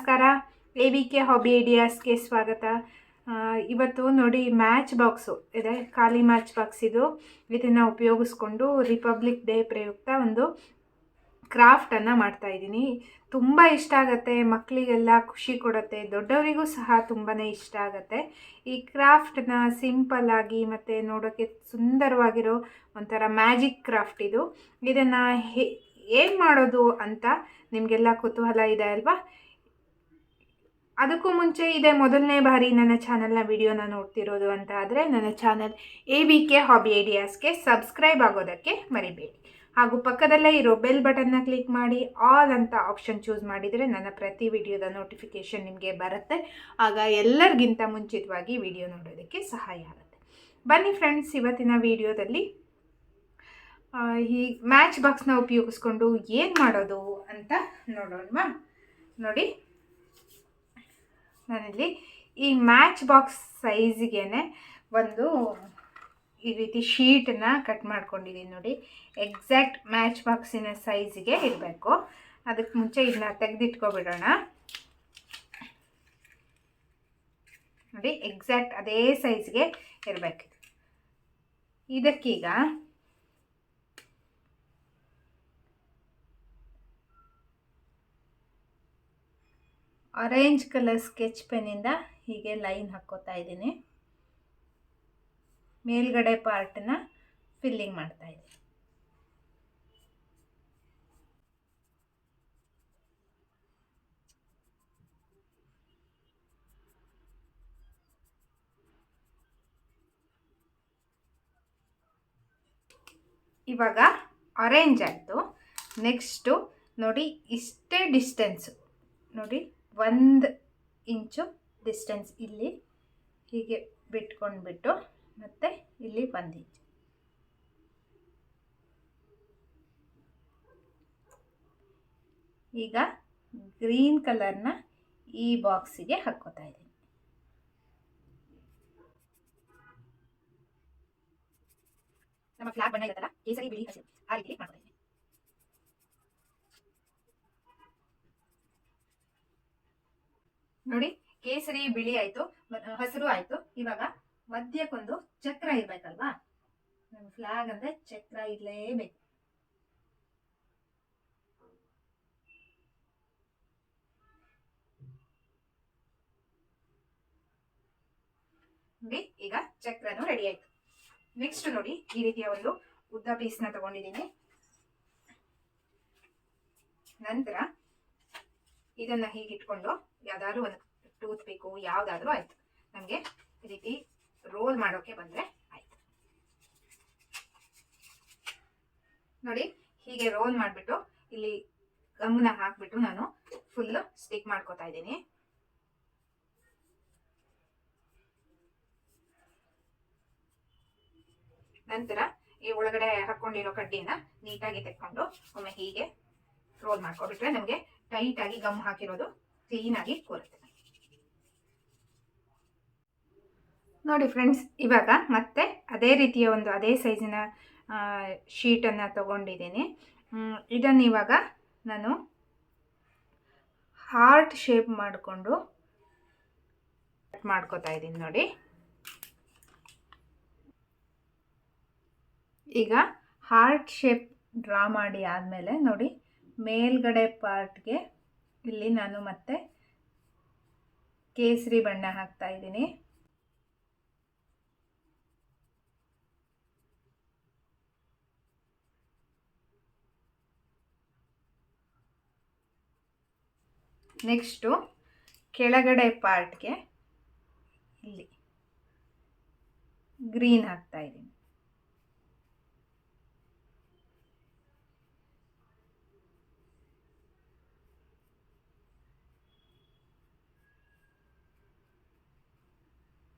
ನಮಸ್ಕಾರ. A V K hobby ಐಡಿಯಾಸ್ಗೆ ಸ್ವಾಗತ. ಇವತ್ತು ನೋಡಿ ಮ್ಯಾಚ್ ಬಾಕ್ಸು ಇದೆ, ಖಾಲಿ ಮ್ಯಾಚ್ ಬಾಕ್ಸ್ ಇದು. ಇದನ್ನು ಉಪಯೋಗಿಸ್ಕೊಂಡು ರಿಪಬ್ಲಿಕ್ ಡೇ ಪ್ರಯುಕ್ತ ಒಂದು ಕ್ರಾಫ್ಟನ್ನು ಮಾಡ್ತಾ ಇದ್ದೀನಿ. ತುಂಬ ಇಷ್ಟ ಆಗುತ್ತೆ ಮಕ್ಕಳಿಗೆಲ್ಲ ಖುಷಿ ಕೊಡುತ್ತೆ, ದೊಡ್ಡವರಿಗೂ ಸಹ ತುಂಬಾ ಇಷ್ಟ ಆಗುತ್ತೆ. ಈ ಕ್ರಾಫ್ಟನ್ನ ಸಿಂಪಲ್ ಆಗಿ ಮತ್ತು ನೋಡೋಕ್ಕೆ ಸುಂದರವಾಗಿರೋ ಒಂಥರ ಮ್ಯಾಜಿಕ್ ಕ್ರಾಫ್ಟ್ ಇದು. ಇದನ್ನು ಹೇ, ಏನು ಮಾಡೋದು ಅಂತ ನಿಮಗೆಲ್ಲ ಕುತೂಹಲ ಇದೆ ಅಲ್ವಾ? ಅದಕ್ಕೂ ಮುಂಚೆ ಇದೇ ಮೊದಲನೇ ಬಾರಿ ನನ್ನ ಚಾನಲ್ನ ವಿಡಿಯೋನ ನೋಡ್ತಿರೋದು ಅಂತ ಆದರೆ ನನ್ನ channel A V K hobby ಐಡಿಯಾಸ್ಗೆ subscribe ಆಗೋದಕ್ಕೆ ಮರಿಬೇಡಿ. ಹಾಗೂ ಪಕ್ಕದಲ್ಲೇ ಇರೋ ಬೆಲ್ ಬಟನ್ನ ಕ್ಲಿಕ್ ಮಾಡಿ ಆಲ್ ಅಂತ ಆಪ್ಷನ್ ಚೂಸ್ ಮಾಡಿದರೆ ನನ್ನ ಪ್ರತಿ ವಿಡಿಯೋದ ನೋಟಿಫಿಕೇಷನ್ ನಿಮಗೆ ಬರುತ್ತೆ. ಆಗ ಎಲ್ಲರಿಗಿಂತ ಮುಂಚಿತವಾಗಿ ವಿಡಿಯೋ ನೋಡೋದಕ್ಕೆ ಸಹಾಯ ಆಗುತ್ತೆ. ಬನ್ನಿ ಫ್ರೆಂಡ್ಸ್ ಇವತ್ತಿನ ವಿಡಿಯೋದಲ್ಲಿ ಈ ಮ್ಯಾಚ್ ಬಾಕ್ಸ್ನ ಉಪಯೋಗಿಸ್ಕೊಂಡು ಏನು ಮಾಡೋದು ಅಂತ ನೋಡೋಣವಾ? ನೋಡಿ. ನಾನಿಲ್ಲಿ ಈ ಮ್ಯಾಚ್ ಬಾಕ್ಸ್ ಸೈಜಿಗೆ ಒಂದು ಈ ರೀತಿ ಶೀಟನ್ನು ಕಟ್ ಮಾಡ್ಕೊಂಡಿದ್ದೀನಿ ನೋಡಿ. ಎಕ್ಸಾಕ್ಟ್ ಮ್ಯಾಚ್ ಬಾಕ್ಸಿನ ಸೈಜಿಗೆ ಇರಬೇಕು. ಅದಕ್ಕೆ ಮುಂಚೆ ಇದನ್ನ ತೆಗೆದಿಟ್ಕೊಬಿಡೋಣ. ನೋಡಿ ಎಕ್ಸಾಕ್ಟ್ ಅದೇ ಸೈಜ್ಗೆ ಇರಬೇಕು. ಇದಕ್ಕೀಗ ಆರೆಂಜ್ ಕಲರ್ ಸ್ಕೆಚ್ ಪೆನ್ನಿಂದ ಹೀಗೆ ಲೈನ್ ಹಾಕ್ಕೋತಾ ಇದ್ದೀನಿ. ಮೇಲ್ಗಡೆ ಪಾರ್ಟನ್ನ ಫಿಲ್ಲಿಂಗ್ ಮಾಡ್ತಾ ಇದ್ದೀನಿ. ಇವಾಗ ಆರೆಂಜ್ ಆಯಿತು. ನೆಕ್ಸ್ಟು ನೋಡಿ ಇಷ್ಟೇ ಡಿಸ್ಟೆನ್ಸು ನೋಡಿ ಒಂದು ಇಂಚು ಡಿಸ್ಟೆನ್ಸ್ ಇಲ್ಲಿ ಹೀಗೆ ಬಿಟ್ಕೊಂಡ್ಬಿಟ್ಟು ಮತ್ತು ಇಲ್ಲಿ ಒಂದು ಇಂಚು. ಈಗ ಗ್ರೀನ್ ಕಲರ್ನ ಈ ಬಾಕ್ಸಿಗೆ ಹಾಕೋತಾ ಇದ್ದೀನಿ. ನಮ್ಮ ಫ್ಲಾಗ್ ಬಣ್ಣ ಇರುತ್ತಲ್ಲ ಕೇಸರಿ ಬಿಳಿ ಹಸಿರು. ಆ ರೀತಿ ಮಾಡ್ತಾ ಇದ್ದೀನಿ ನೋಡಿ, ಕೇಸರಿ, ಬಿಳಿ ಆಯ್ತು ಹಸಿರು ಆಯ್ತು. ಇವಾಗ ಮಧ್ಯಕ್ಕೊಂದು ಚಕ್ರ ಇರ್ಬೇಕಲ್ವಾ? ನಮ್ ಫ್ಲಾಗ್ ಅಂದ್ರೆ ಚಕ್ರ ಇರ್ಲೇಬೇಕು. ನೋಡಿ, ಈಗ ಚಕ್ರನು ರೆಡಿ ಆಯ್ತು. ನೆಕ್ಸ್ಟ್ ನೋಡಿ, ಈ ರೀತಿಯ ಒಂದು ಉದ್ದ ಪೀಸ್ನ ತಗೊಂಡಿದ್ದೀನಿ. ನಂತರ ಇದನ್ನ ಹೀಗೆ ಇಟ್ಕೊಂಡು ಯಾವ್ದಾದ್ರು ಒಂದು ಟೂತ್ ಪಿಕ್ಕು ಯಾವ್ದಾದ್ರು ಆಯ್ತು. ನಮಗೆ ರೀತಿ ರೋಲ್ ಮಾಡೋಕೆ ಬಂದ್ರೆ ಆಯ್ತು. ನೋಡಿ, ಹೀಗೆ ರೋಲ್ ಮಾಡಿಬಿಟ್ಟು ಇಲ್ಲಿ ಗಮ್ನ ಹಾಕ್ಬಿಟ್ಟು ನಾನು ಫುಲ್ ಸ್ಟಿಕ್ ಮಾಡ್ಕೋತಾ ಇದ್ದೀನಿ. ನಂತರ ಈ ಒಳಗಡೆ ಹಾಕೊಂಡಿರೋ ಕಡ್ಡಿನ ನೀಟಾಗಿ ತೆಕ್ಕೊಂಡು ಒಮ್ಮೆ ಹೀಗೆ ರೋಲ್ ಮಾಡ್ಕೊಬಿಟ್ರೆ ನಮಗೆ ಟೈಟ್ ಆಗಿ ಗಮ್ ಹಾಕಿರೋದು ಕ್ಲೀನ್ ಆಗಿ ಕೂರುತ್ತೆ ನೋಡಿ ಫ್ರೆಂಡ್ಸ್ ಇವಾಗ ಮತ್ತೆ ಅದೇ ರೀತಿಯ ಒಂದು, ಅದೇ ಸೈಜಿನ ಶೀಟನ್ನು ತಗೊಂಡಿದ್ದೀನಿ. ಇದನ್ನು ಇವಾಗ ನಾನು ಹಾರ್ಟ್ ಶೇಪ್ ಮಾಡಿಕೊಂಡು ಕಟ್ ಮಾಡ್ಕೋತಾ ಇದ್ದೀನಿ ನೋಡಿ. ಈಗ ಹಾರ್ಟ್ ಶೇಪ್ ಡ್ರಾ ಮಾಡಿ ಆದಮೇಲೆ ನೋಡಿ ಮೇಲ್ಗಡೆ ಪಾರ್ಟ್ಗೆ ಇಲ್ಲಿ ನಾನು ಮತ್ತೆ ಕೇಸರಿ ಬಣ್ಣ ಹಾಕ್ತಾ ಇದ್ದೀನಿ. ನೆಕ್ಸ್ಟು ಕೆಳಗಡೆ ಪಾರ್ಟ್ಗೆ ಇಲ್ಲಿ ಗ್ರೀನ್ ಹಾಕ್ತಾ ಇದ್ದೀನಿ.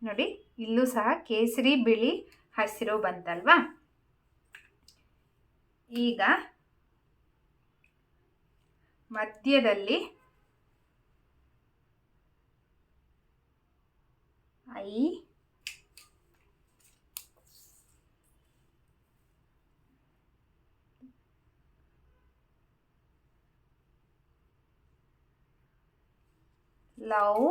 ನೋಡಿ ಇಲ್ಲೂ ಸಹ ಕೇಸರಿ ಬಿಳಿ ಹಸಿರು ಬಂತಲ್ವಾ? ಈಗ ಮಧ್ಯದಲ್ಲಿ ಐ ಲವ್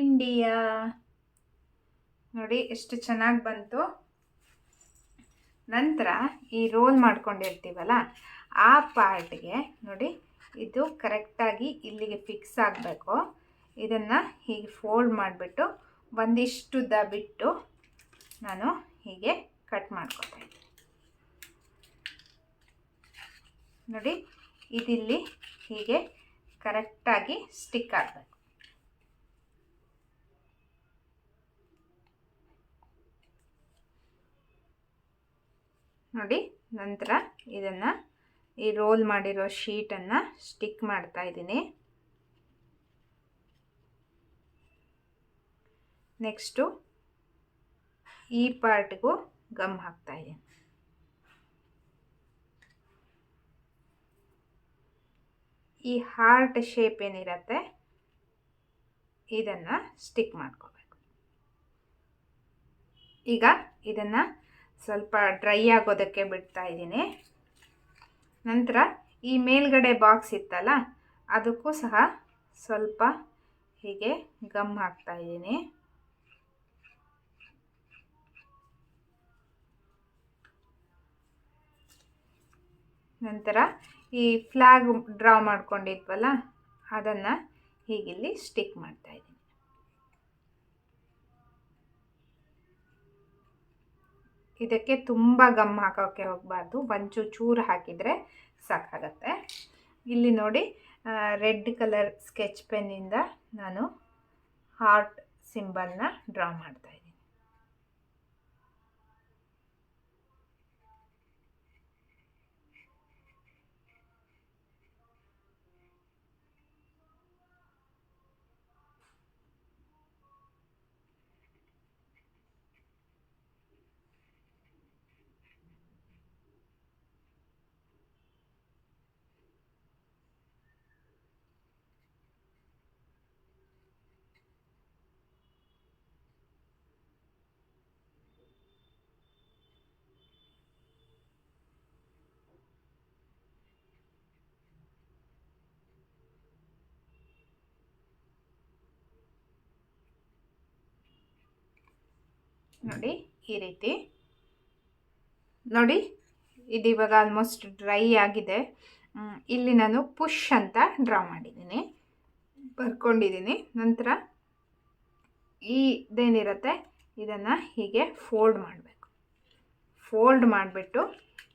ಇಂಡಿಯಾ ನೋಡಿ, ಎಷ್ಟು ಚೆನ್ನಾಗಿ ಬಂತು. ನಂತರ ಈ ರೋಲ್ ಮಾಡ್ಕೊಂಡಿರ್ತೀವಲ್ಲ, ಆ ಪಾರ್ಟ್ಗೆ ನೋಡಿ, ಇದು ಕರೆಕ್ಟಾಗಿ ಇಲ್ಲಿಗೆ ಫಿಕ್ಸ್ ಆಗಬೇಕು. ಇದನ್ನು ಹೀಗೆ ಫೋಲ್ಡ್ ಮಾಡಿಬಿಟ್ಟು ಒಂದಿಷ್ಟು ದ ಬಿಟ್ಟು ನಾನು ಹೀಗೆ ಕಟ್ ಮಾಡ್ಕೊತಾ ಇದ್ದೀನಿ ನೋಡಿ, ಇದಿಲ್ಲಿ ಹೀಗೆ ಕರೆಕ್ಟಾಗಿ ಸ್ಟಿಕ್ ಆಗಬೇಕು. ನೋಡಿ, ನಂತರ ಇದನ್ನು ಈ ರೋಲ್ ಮಾಡಿರೋ ಶೀಟನ್ನು ಸ್ಟಿಕ್ ಮಾಡ್ತಾ ಇದ್ದೀನಿ. ನೆಕ್ಸ್ಟು ಈ ಪಾರ್ಟ್ಗೂ ಗಮ್ ಹಾಕ್ತಾ ಇದ್ದೀನಿ. ಈ ಹಾರ್ಟ್ ಶೇಪ್ ಏನಿರತ್ತೆ, ಇದನ್ನು ಸ್ಟಿಕ್ ಮಾಡ್ಕೋಬೇಕು. ಈಗ ಇದನ್ನು ಸ್ವಲ್ಪ ಡ್ರೈ ಆಗೋದಕ್ಕೆ ಬಿಡ್ತಾ ಇದ್ದೀನಿ. ನಂತರ ಈ ಮೇಲ್ಗಡೆ ಬಾಕ್ಸ್ ಇತ್ತಲ್ಲ, ಅದಕ್ಕೂ ಸಹ ಸ್ವಲ್ಪ ಹೀಗೆ ಗಮ್ ಹಾಕ್ತಾ ಇದ್ದೀನಿ. ನಂತರ ಈ ಫ್ಲಾಗ್ ಡ್ರಾ ಮಾಡ್ಕೊಂಡಿದ್ವಲ್ಲ, ಅದನ್ನು ಹೀಗಿಲ್ಲಿ ಸ್ಟಿಕ್ ಮಾಡ್ತಾ ಇದ್ದೀನಿ. ಇದಕ್ಕೆ ತುಂಬ ಗಮ್ ಹಾಕೋಕ್ಕೆ ಹೋಗಬಾರ್ದು. ಬಂಚು ಚೂರು ಹಾಕಿದರೆ ಸಾಕಾಗತ್ತೆ. ಇಲ್ಲಿ ನೋಡಿ ರೆಡ್ ಕಲರ್ ಸ್ಕೆಚ್ ಪೆನ್ನಿಂದ ನಾನು ಹಾರ್ಟ್ ಸಿಂಬಲ್ನ ಡ್ರಾ ಮಾಡ್ತಾ ಇದ್ದೀನಿ ನೋಡಿ, ಈ ರೀತಿ. ನೋಡಿ, ಇದು ಇವಾಗ ಆಲ್ಮೋಸ್ಟ್ ಡ್ರೈ ಆಗಿದೆ. ಇಲ್ಲಿ ನಾನು ಪುಷ್ ಅಂತ ಡ್ರಾ ಮಾಡಿದ್ದೀನಿ. ಬರ್ಕೊಂಡಿದ್ದೀನಿ. ನಂತರ ಈ ಇದೇನಿರುತ್ತೆ, ಇದನ್ನು ಹೀಗೆ ಫೋಲ್ಡ್ ಮಾಡಬೇಕು. ಫೋಲ್ಡ್ ಮಾಡಿಬಿಟ್ಟು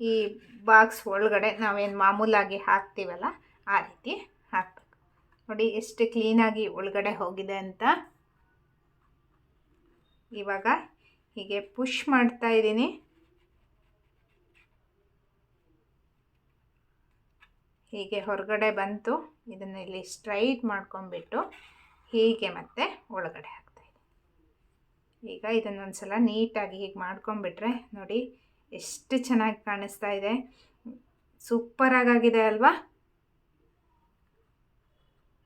ಈ ಬಾಕ್ಸ್ ಒಳಗಡೆ ನಾವೇನು ಮಾಮೂಲಾಗಿ ಹಾಕ್ತೀವಲ್ಲ, ಆ ರೀತಿ ಹಾಕಬೇಕು. ನೋಡಿ, ಎಷ್ಟು ಕ್ಲೀನಾಗಿ ಒಳಗಡೆ ಹೋಗಿದೆ ಅಂತ. ಇವಾಗ ಹೀಗೆ ಪುಷ್ ಮಾಡ್ತಾ ಇದ್ದೀನಿ. ಹೀಗೆ ಹೊರಗಡೆ ಬಂತು. ಇದನ್ನು ಇಲ್ಲಿ ಸ್ಟ್ರೈಟ್ ಮಾಡ್ಕೊಂಬಿಟ್ಟು ಹೀಗೆ ಮತ್ತೆ ಒಳಗಡೆ ಹಾಕ್ತಾಯಿದ್ದೀನಿ ಈಗ ಇದನ್ನೊಂದು ಸಲ ನೀಟಾಗಿ ಹೀಗೆ ಮಾಡ್ಕೊಂಬಿಟ್ರೆ ನೋಡಿ ಎಷ್ಟು ಚೆನ್ನಾಗಿ ಕಾಣಿಸ್ತಾ ಇದೆ. ಸೂಪರಾಗಾಗಿದೆ ಅಲ್ವಾ?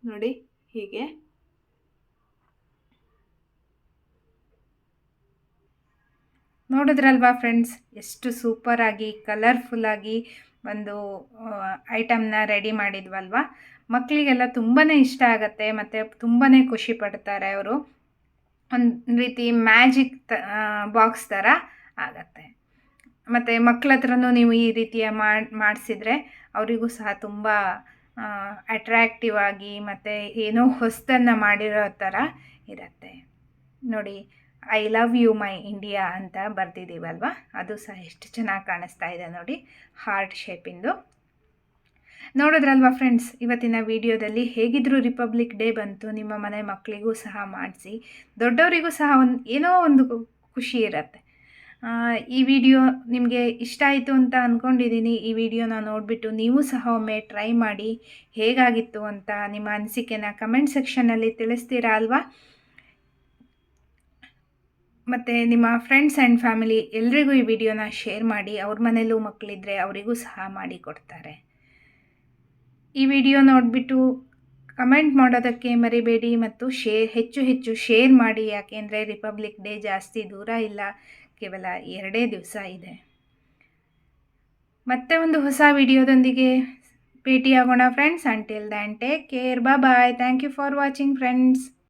ನೋಡಿ ಹೀಗೆ ನೋಡಿದ್ರಲ್ವಾ ಫ್ರೆಂಡ್ಸ್ ಎಷ್ಟು ಸೂಪರಾಗಿ ಕಲರ್ಫುಲ್ಲಾಗಿ ಒಂದು ಐಟಮ್ನ ರೆಡಿ ಮಾಡಿದ್ವಲ್ವ? ಮಕ್ಕಳಿಗೆಲ್ಲ ತುಂಬಾ ಇಷ್ಟ ಆಗುತ್ತೆ, ಮತ್ತು ತುಂಬಾ ಖುಷಿ ಪಡ್ತಾರೆ ಅವರು. ಒಂದು ರೀತಿ ಮ್ಯಾಜಿಕ್ ತ ಬಾಕ್ಸ್ ಥರ ಆಗತ್ತೆ. ಮತ್ತು ಮಕ್ಕಳ ಹತ್ರನೂ ನೀವು ಈ ರೀತಿಯ ಮಾಡಿ, ಮಾಡಿಸಿದ್ರೆ ಅವರಿಗೂ ಸಹ ತುಂಬ ಅಟ್ರ್ಯಾಕ್ಟಿವ್ ಆಗಿ ಮತ್ತು ಏನೋ ಹೊಸದನ್ನು ಮಾಡಿರೋ ಥರ ಇರುತ್ತೆ. ನೋಡಿ I love you my India ಅಂತ ಬರ್ತಿದ್ದೀವಲ್ವ ಅದು ಸಹ ಎಷ್ಟು ಚೆನ್ನಾಗಿ ಕಾಣಿಸ್ತಾ ಇದೆ ನೋಡಿ, ಹಾರ್ಟ್ ಶೇಪಿಂದು. ನೋಡಿದ್ರಲ್ವ ಫ್ರೆಂಡ್ಸ್, ಇವತ್ತಿನ ವಿಡಿಯೋದಲ್ಲಿ ಹೇಗಿದ್ರು ರಿಪಬ್ಲಿಕ್ ಡೇ ಬಂತು, ನಿಮ್ಮ ಮನೆ ಮಕ್ಕಳಿಗೂ ಸಹ ಮಾಡಿಸಿ, ದೊಡ್ಡವರಿಗೂ ಸಹ ಒಂದು ಏನೋ ಒಂದು ಖುಷಿ ಇರುತ್ತೆ. ಈ ವಿಡಿಯೋ ನಿಮಗೆ ಇಷ್ಟ ಆಯಿತು ಅಂತ ಅಂದ್ಕೊಂಡಿದ್ದೀನಿ ಈ ವಿಡಿಯೋನ ನೋಡಿಬಿಟ್ಟು ನೀವು ಸಹ ಒಮ್ಮೆ ಟ್ರೈ ಮಾಡಿ, ಹೇಗಾಗಿತ್ತು ಅಂತ ನಿಮ್ಮ ಅನಿಸಿಕೆನ ಕಮೆಂಟ್ ಸೆಕ್ಷನಲ್ಲಿ ತಿಳಿಸ್ತೀರಾ ಅಲ್ವಾ? ಮತ್ತು ನಿಮ್ಮ ಫ್ರೆಂಡ್ಸ್ ಆ್ಯಂಡ್ ಫ್ಯಾಮಿಲಿ ಎಲ್ರಿಗೂ ಈ ವಿಡಿಯೋನ ಶೇರ್ ಮಾಡಿ, ಅವ್ರ ಮನೇಲೂ ಮಕ್ಕಳಿದ್ರೆ ಅವರಿಗೂ ಸಹ ಮಾಡಿ ಕೊಡ್ತಾರೆ. ಈ ವಿಡಿಯೋ ನೋಡಿಬಿಟ್ಟು ಕಮೆಂಟ್ ಮಾಡೋದಕ್ಕೆ ಮರಿಬೇಡಿ ಮತ್ತು ಶೇರ್ ಹೆಚ್ಚು ಹೆಚ್ಚು ಶೇರ್ ಮಾಡಿ. ಯಾಕೆಂದರೆ ರಿಪಬ್ಲಿಕ್ ಡೇ ಜಾಸ್ತಿ ದೂರ ಇಲ್ಲ, ಕೇವಲ ಎರಡೇ ದಿವಸ ಇದೆ. ಮತ್ತೆ ಒಂದು ಹೊಸ ವಿಡಿಯೋದೊಂದಿಗೆ ಭೇಟಿಯಾಗೋಣ friends until then take care ಬಾ bye thank you for watching friends